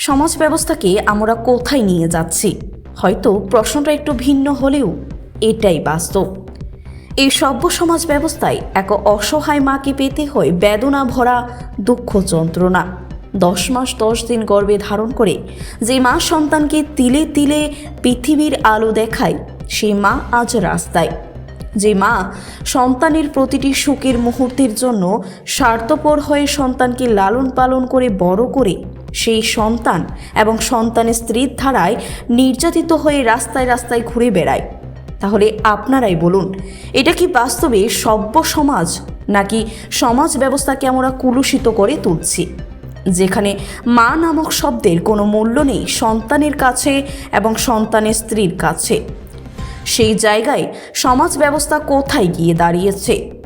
সমাজ ব্যবস্থাকে আমরা কোথায় নিয়ে যাচ্ছি? হয়তো প্রশ্নটা একটু ভিন্ন হলেও এটাই বাস্তব। এই সভ্য সমাজ ব্যবস্থায় এক অসহায় মাকে পেতে হয় বেদনা ভরা দুঃখ যন্ত্রণা। দশ মাস দশ দিন গর্ভে ধারণ করে যে মা সন্তানকে তিলে তিলে পৃথিবীর আলো দেখায় সেই মা আজ রাস্তায়। যে মা সন্তানের প্রতিটি সুখের মুহূর্তের জন্য স্বার্থপর হয়ে সন্তানকে লালন পালন করে বড় করে সেই সন্তান এবং সন্তানের স্ত্রীর ধারায় নির্যাতিত হয়ে রাস্তায় রাস্তায় ঘুরে বেড়ায়। তাহলে আপনারাই বলুন, এটা কি বাস্তবে সভ্য সমাজ নাকি সমাজ ব্যবস্থাকে আমরা কুলুষিত করে তুলছি? যেখানে মা নামক শব্দের কোনো মূল্য নেই সন্তানের কাছে এবং সন্তানের স্ত্রীর কাছে। সেই জায়গায় সমাজ ব্যবস্থা কোথায় গিয়ে দাঁড়িয়েছে?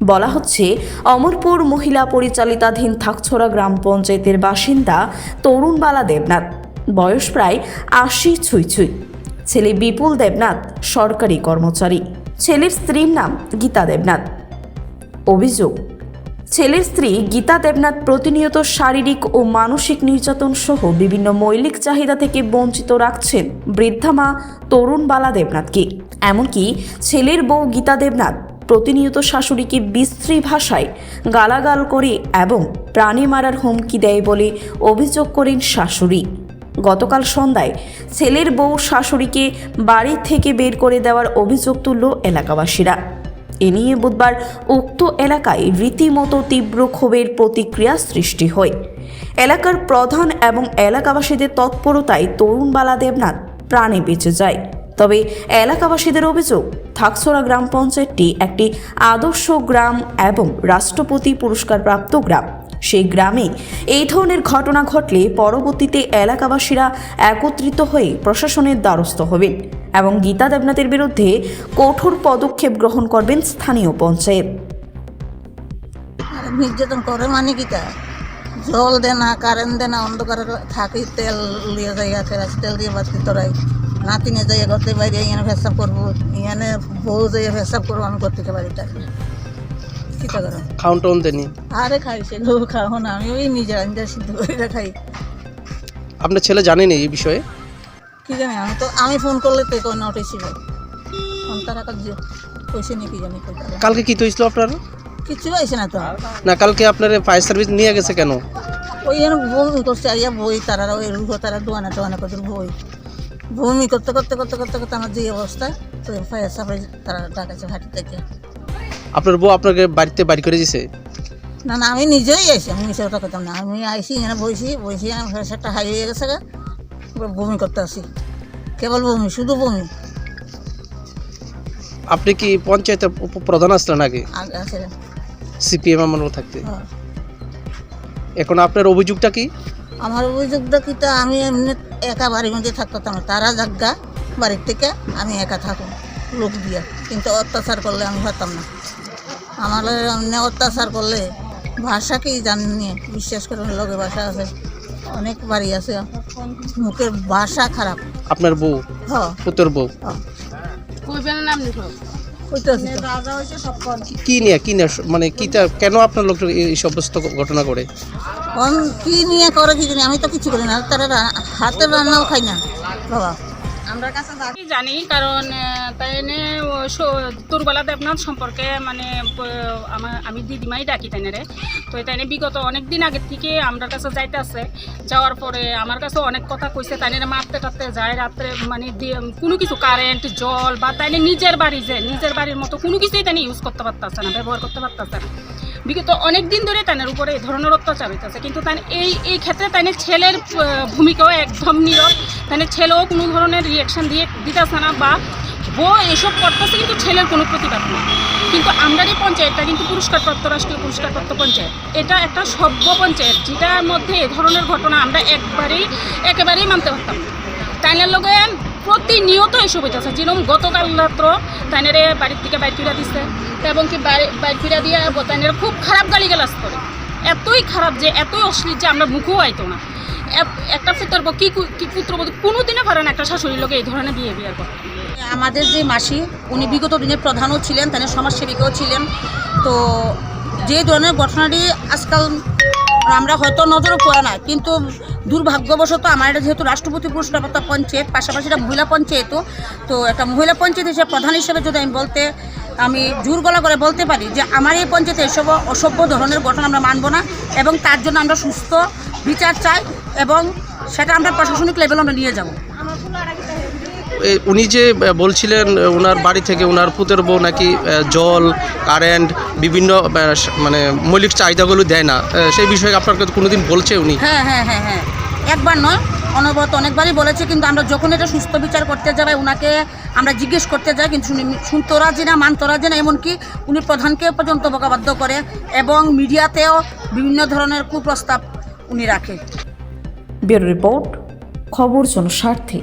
বলা হচ্ছে, অমরপুর মহিলা পরিচালিতাধীন থাকছড়া গ্রাম পঞ্চায়েতের বাসিন্দা তরুণবালা দেবনাথ। বয়স প্রায় আশি ছুঁই ছুঁই। ছেলে বিপুল দেবনাথ, সরকারি কর্মচারী। ছেলের স্ত্রীর নাম গীতা দেবনাথ। অভিযোগ, ছেলের স্ত্রী গীতা দেবনাথ প্রতিনিয়ত শারীরিক ও মানসিক নির্যাতন সহ বিভিন্ন মৌলিক চাহিদা থেকে বঞ্চিত রাখছেন বৃদ্ধা মা তরুণবালা দেবনাথকে। এমনকি ছেলের বউ গীতা দেবনাথ প্রতিনিয়ত শাশুড়িকে বিশ্রী ভাষায় গালাগাল করে এবং প্রাণে মারার হুমকি দেয় বলে অভিযোগ করেন শাশুড়ি। গতকাল সন্ধ্যায় ছেলের বউ শাশুড়িকে বাড়ি থেকে বের করে দেওয়ার অভিযোগ তুলল এলাকাবাসীরা। এ নিয়ে বুধবার উক্ত এলাকায় রীতিমতো তীব্র ক্ষোভের প্রতিক্রিয়া সৃষ্টি হয়। এলাকার প্রধান এবং এলাকাবাসীদের তৎপরতায় তরুণবালা দেবনাথ প্রাণে বেঁচে যায়। তবে এলাকাবাসীদের অভিযোগ, থাকসোরা গ্রাম পঞ্চায়েতটি একটি আদর্শ গ্রাম এবং রাষ্ট্রপতি পুরস্কারপ্রাপ্ত গ্রাম। সেই গ্রামে এই ধরনের ঘটনা ঘটলে পরবর্তীতে এলাকাবাসীরা একত্রিত হয়ে প্রশাসনের দ্বারস্থ হবেন এবং গীতা দেবনাথের বিরুদ্ধে কঠোর পদক্ষেপ গ্রহণ করবেন স্থানীয় পঞ্চায়েত। নির্যাতন করে মানে কি তা? জল দে না কারেন্ট দে না অন্ধকারে থাকি তেল লিয়ে যাই ফেরাস তেল দিয়ে বাতি তোরাই। নাতিনে যাই করতে বাইরে এখানে ফেসাব করব এখানে বউ যাই ফেসাব করব আমি করতে পারি তার কি তা করো? খাউন টাউন দেনি? আরে খাই খাও না আমি ওই নিজে আঞ্জা সিদ্ধ করে খাই। আপনার ছেলে জানেন এই বিষয়ে? কি জানি আমি তো আমি ফোন করলে তো কোনো উঠেছিল ফোন তারা কাজ কইছে নাকি জানি কালকে কি হয়েছিল আপনার? না তো। না কালকে আপনার ফায়ার সার্ভিস নিয়ে গেছে কেন? ওই বমি করছে বই তারা ওই রুহ তারা দোয়ানা টোয়ানা করছে বই। বমি করতে করতে করতে করতে করতে আমার যে অবস্থা। তো ফায়ার সাপ্লাই তারা ডাকাছে ভাটি থেকে। আপনার বউ আপনাকে বাড়িতে বাড়ি করে দিছে? না না আমি নিজেই আইসি আমি মিশে কথা করতাম না। আমি আইসি এখানে বইছি বইছি আমার প্রেশারটা হাই হয়ে গেছে বমি করতে আসি কেবল বমি শুধু বমি আপনি কি পঞ্চায়েতের প্রধান আসলেন আগে? সিপিএম আমল থাকতে। হ্যাঁ। এখন আপনার অভিযোগটা কি? আমার অভিযোগ কি তা আমি এমনি একা বাড়ির মধ্যে থাকতাম তারা জাগা বাড়ির থেকে আমি একা থাকুন লোক দিয়া। কিন্তু অত্যাচার করলে আমি পারতাম না। আমার এমনি অত্যাচার করলে ভাষাকেই কি জানি বিশ্বাস করে লগে ভাষা আছে অনেক বাড়ি আছে মুখের ভাষা খারাপ। আপনার বউ? হ পুত্র বউ? হ। কইতাছি তো। কি- কি নিয়ে কি নিয়ে মানে কিটা কেন আপনার লোক এই সমস্ত ঘটনা করে? কোন কি নিয়ে করে কি আমি তো কিছু করি না। তারা হাতে হাতের রান্নাও খাই না বাবা। আমি জানি, কারণ তাই দুর্বলা দেবনাথ সম্পর্কে মানে আমার আমি দিদিমাই ডাকি তাই রে। তো তাইনে বিগত অনেক দিন আগের থেকে আমার কাছে যাইতে আছে যাওয়ার পরে আমার কাছে অনেক কথা কইছে, তাই মারতে টারতে যায়, রাত্রে মানে কোনো কিছু কারেন্ট জল বা তাইনে নিজের বাড়ি যে নিজের বাড়ির মতো কোনো কিছুই তাই ইউজ করতে পারতেছে না, ব্যবহার করতে পারতেছে না। বিগত অনেক দিন ধরে তাদের উপরে এই ধরনের অত্যাচার হইতেছে। কিন্তু তাই এই এই ক্ষেত্রে তাই ছেলের ভূমিকাও একদম নীরব। তাই ছেলেও কোনো ধরনের রিয়াকশন দিয়ে দিতেছে না বা বউ এসব করতেছে কিন্তু ছেলের কোনো প্রতিবাদ নেই কিন্তু আমরা পঞ্চায়েতটা কিন্তু পুরস্কার পুরস্কারপ্রাপ্ত, রাষ্ট্রীয় পুরস্কার পুরস্কারপ্রাপ্ত পঞ্চায়েত। এটা একটা সভ্য পঞ্চায়েত, যেটার মধ্যে এ ধরনের ঘটনা আমরা একবারেই, একেবারেই মানতে পারতাম না। প্রতিনিয়ত এসব হইতেছে। যেরকম গতকাল রাত্র তাইনেরে বাড়ির থেকে বাইর ফিরা দিছে, এবং কি বাইর ফিরা দিয়ে তাইনের খুব খারাপ গালি গালাজ করে। এতই খারাপ যে, এতই অশ্লীল যে আমরা মুখও আইতো না। এক- একটা পুত্র কি কু- পুত্রবধূ কোনো দিনে পারে না একটা শাশুড়ির লোকে এই ধরনের বিয়ে বিয়ার করে। আমাদের যে মাসি, উনি বিগত দিনে প্রধানও ছিলেন তাদের সমাজসেবিকাও ছিলেন। তো যে ধরনের ঘটনাটি আজকাল আমরা হয়তো নজরও পড়ে না, কিন্তু দুর্ভাগ্যবশত আমার এটা যেহেতু রাষ্ট্রপতি পুরস্কারপ্রাপ্ত পঞ্চায়েত, পাশাপাশি এটা মহিলা পঞ্চায়েতও, তো একটা মহিলা পঞ্চায়েত হিসেবে, প্রধান হিসেবে যদি আমি বলতে, আমি জোর গলা করে বলতে পারি যে আমার এই পঞ্চায়েতে এসব অসভ্য ধরনের ঘটনা আমরা মানব না এবং তার জন্য আমরা সুস্থ, বিচার চাই এবং সেটা আমরা প্রশাসনিক লেভেলে আমরা নিয়ে যাব। উনি যে বলছিলেন ওনার বাড়ি থেকে ওনার পুতের বউ নাকি জল কারেন্ট বিভিন্ন মানে মৌলিক চাহিদাগুলো দেয় না। সেই বিষয়ে আপনাকে কোনোদিন বলছে উনি? হ্যাঁ হ্যাঁ হ্যাঁ হ্যাঁ। একবার নয় অনবরত অনেকবারই বলেছে কিন্তু আমরা যখন এটা সুস্থ বিচার করতে যাই ওনাকে আমরা জিজ্ঞেস করতে যাই কিন্তু শুনি শুনতে রাজি না মানতে রাজি না এমনকি উনি প্রধানকে পর্যন্ত বকাবাধ্য করে এবং মিডিয়াতেও বিভিন্ন ধরনের কুপ্রস্তাব উনি রাখে। ব্যুরো রিপোর্ট খবর জনস্বার্থে।